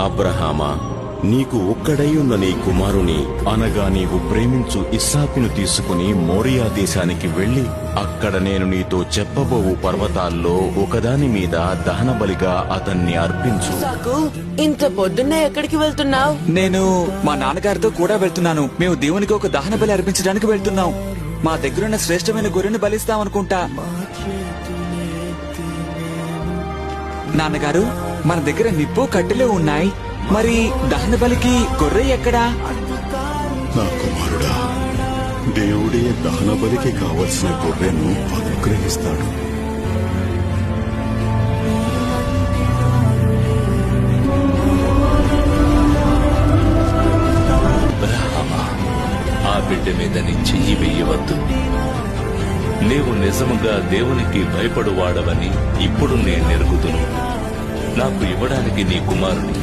అబ్రహామా నీకు ఒక్కడై ఉన్న నీ కుమారుని అనగా నీవు ప్రేమించు ఇస్సాకును తీసుకుని మోరియా దేశానికి వెళ్ళి అక్కడ నేను నీతో చెప్పబోవు పర్వతాల్లో ఒకదాని మీద దహనబలిగా అతన్ని అర్పించు. ఇంత పొద్దున్నే ఎక్కడికి వెళ్తున్నావు? నేను మా నాన్నగారితో కూడా వెళ్తున్నాను. మేము దేవునికి ఒక దహన బలి అర్పించడానికి వెళ్తున్నాం. మా దగ్గరున్న శ్రేష్టమైన గొర్రెను బలిస్తామనుకుంటా. నాన్నగారు మన దగ్గర నిప్పు కట్టెలు ఉన్నాయి. మరి దహన బలికి గొర్రె ఎక్కడా? నా కుమారుడా దేవుడే దహన బలికి కావలసిన గొర్రెను అనుగ్రహిస్తాడు. ఆ బిడ్డ మీద నీ చెయ్యి వెయ్యవద్దు. నీవు నిజముగా దేవునికి భయపడువాడవని ఇప్పుడు నేను నెరుగుదును. నాకు ఇవ్వడానికి నీ కుమారుని.